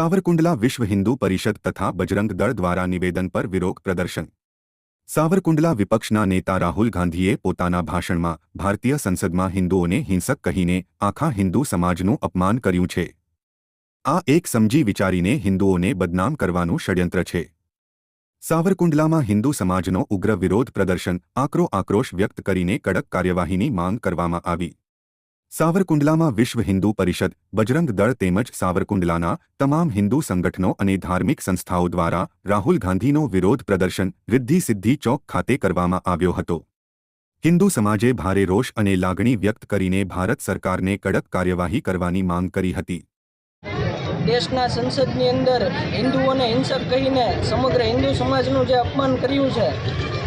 સાવરકુંડલા વિશ્વ હિન્દુ પરિષદ તથા બજરંગ દળ દ્વારા નિવેદન પર વિરોધ પ્રદર્શન સાવરકુંડલા વિપક્ષના નેતા રાહુલ ગાંધીએ પોતાના ભાષણમાં ભારતીય સંસદમાં હિન્દુઓને હિંસક કહીને આખા હિન્દુ સમાજનું અપમાન કર્યું છે। આ એક સમજી વિચારીને હિન્દુઓને બદનામ કરવાનું ષડયંત્ર છે। સાવરકુંડલામાં હિન્દુ સમાજનો ઉગ્ર વિરોધ પ્રદર્શન આકરો આક્રોશ વ્યક્ત કરીને કડક કાર્યવાહીની માંગ કરવામાં આવી। સાવરકુંડલામાં વિશ્વ હિન્દુ પરિષદ, બજરંગ દળ તેમજ સાવરકુંડલાના તમામ હિન્દુ સંગઠનો અને ધાર્મિક સંસ્થાઓ દ્વારા રાહુલ ગાંધીનો વિરોધ પ્રદર્શન, રિદ્ધિ સિદ્ધિ ચોક ખાતે કરવામાં આવ્યો હતો. હિન્દુ સમાજે ભારે રોષ અને લાગણી વ્યક્ત કરીને ભારત સરકારને કડક કાર્યવાહી કરવાની માંગ કરી હતી. દેશના સંસદની અંદર હિન્દુઓને હિંસક કહીને સમગ્ર હિન્દુ સમાજનું જે અપમાન કર્યું છે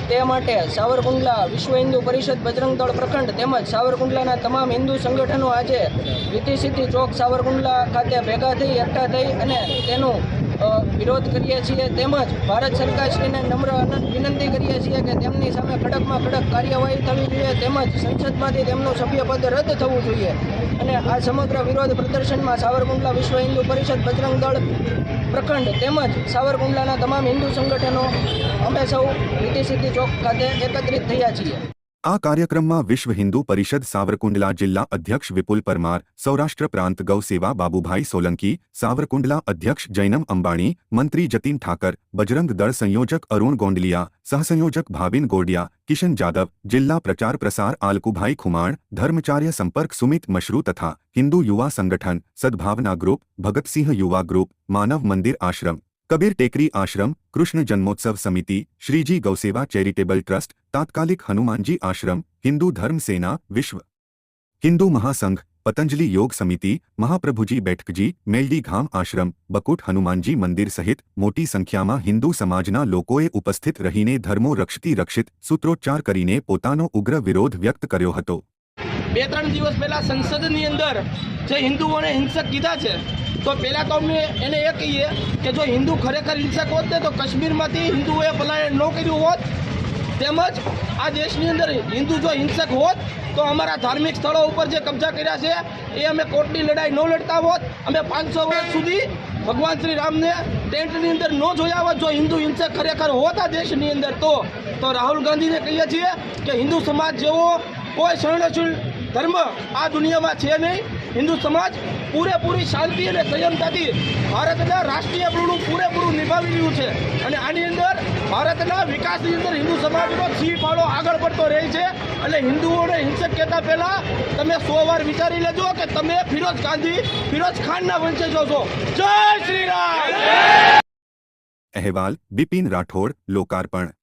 તે માટે સાવરકુંડલા વિશ્વ હિન્દુ પરિષદ બજરંગ દળ પ્રખંડ તેમજ સાવરકુંડલાના તમામ હિન્દુ સંગઠનો આજે રીતિ સિદ્ધિ ચોક સાવરકુંડલા ખાતે ભેગા થઈ, એકઠા થઈ અને તેનું વિરોધ કરીએ છીએ. તેમજ ભારત સરકારશ્રીને નમ્ર વિનંતી કરીએ છીએ કે તેમની સામે કડકમાં કડક કાર્યવાહી થવી જોઈએ. તેમજ સંસદમાંથી તેમનું સભ્યપદ રદ થવું જોઈએ. અને આ સમગ્ર વિરોધ પ્રદર્શનમાં સાવરકુંડલા વિશ્વ હિન્દુ પરિષદ બજરંગ દળ પ્રખંડ તેમજ સાવરકુંડલાના તમામ હિન્દુ સંગઠનો અમે સૌ નીતિ સિદ્ધિ ચોક ખાતે એકત્રિત થયા છીએ. આ કાર્યક્રમમાં વિશ્વ હિન્દુ પરિષદ સાવરકુંડલા જિલ્લા અધ્યક્ષ વિપુલ પરમાર સૌરાષ્ટ્ર પ્રાંત ગૌ સેવા બાબુભાઈ સોલંકી સાવરકુંડલા અધ્યક્ષ જૈનમ અંબાણી મંત્રી જતીન ઠાકર બજરંગ દળ સંયોજક અરુણ ગોંડલિયા સહસંયોજક ભાવિન ગોડિયા કિશન જાદવ જિલ્લા પ્રચાર પ્રસાર આલકુભાઈ ખુમાણ ધર્મચાર્ય સંપર્ક સુમિત મશરૂ તથા હિન્દુ યુવા સંગઠન સદભાવના ગ્રુપ ભગતસિંહ યુવા ગ્રુપ માનવ મંદિર આશ્રમ કબીર ટેકરી આશ્રમ કૃષ્ણ જન્મોત્સવ સમિતિ, શ્રીજી ગૌસેવા ચેરિટેબલ ટ્રસ્ટ, તાત્કાલિક હનુમાનજી આશ્રમ, હિન્દુ ધર્મ સેના, વિશ્વ હિન્દુ મહાસંઘ, પતંજલિ યોગ સમિતિ, મહાપ્રભુજી બેઠકજી, મેલડી ઘામ આશ્રમ, બકુટ હનુમાનજી મંદિર સહિત મોટી સંખ્યામાં હિન્દુ સમાજના લોકોએ ઉપસ્થિત રહીને ધર્મો રક્ષતી રક્ષિત સૂત્રોચ્ચાર કરીને પોતાનો ઉગ્ર વિરોધ વ્યક્ત કર્યો હતો. બે ત્રણ દિવસ પહેલા સંસદની અંદર જે હિન્દુઓને હિંસક કીધા છે તો પહેલાં તો અમે એને એ કહીએ કે જો હિન્દુ ખરેખર હિંસક હોત ને તો કાશ્મીરમાંથી હિન્દુઓએ પલાયન ન કર્યું હોત, તેમજ આ દેશની અંદર હિન્દુ જો હિંસક હોત, તો અમારા ધાર્મિક સ્થળો ઉપર જે કબજા કર્યા છે, એ અમે કોર્ટની લડાઈ ન લડતા હોત. અમે પાંચસો વર્ષ સુધી ભગવાન શ્રી રામને ટેન્ટની અંદર ન જોયા હોત, જો હિન્દુ હિંસક ખરેખર હોત આ દેશની અંદર તો. તો રાહુલ ગાંધીને કહીએ છીએ કે હિન્દુ સમાજ જેવો કોઈ શરણશીલ ધર્મ આ દુનિયામાં છે નહીં. હિન્દુ સમાજ પૂરેપૂરી શાંતિ અને સંયમતાથી ભારતના રાષ્ટ્રીય પૂરું પૂરેપૂરું નિભાવી રહ્યું છે. અને આની અંદર ભારતના વિકાસની અંદર હિન્દુ સમાજનો સિંહ ફાળો આગળ પડતો રહે છે. એટલે હિન્દુઓને હિંસક કહેતા પહેલાં તમે સો વાર વિચારી લેજો કે તમે ફિરોજ ગાંધી ફિરોજ ખાનના વંશજો છો. જય શ્રી રામ! અહેવાલ બિપિન રાઠોડ, લોકાર્પણ.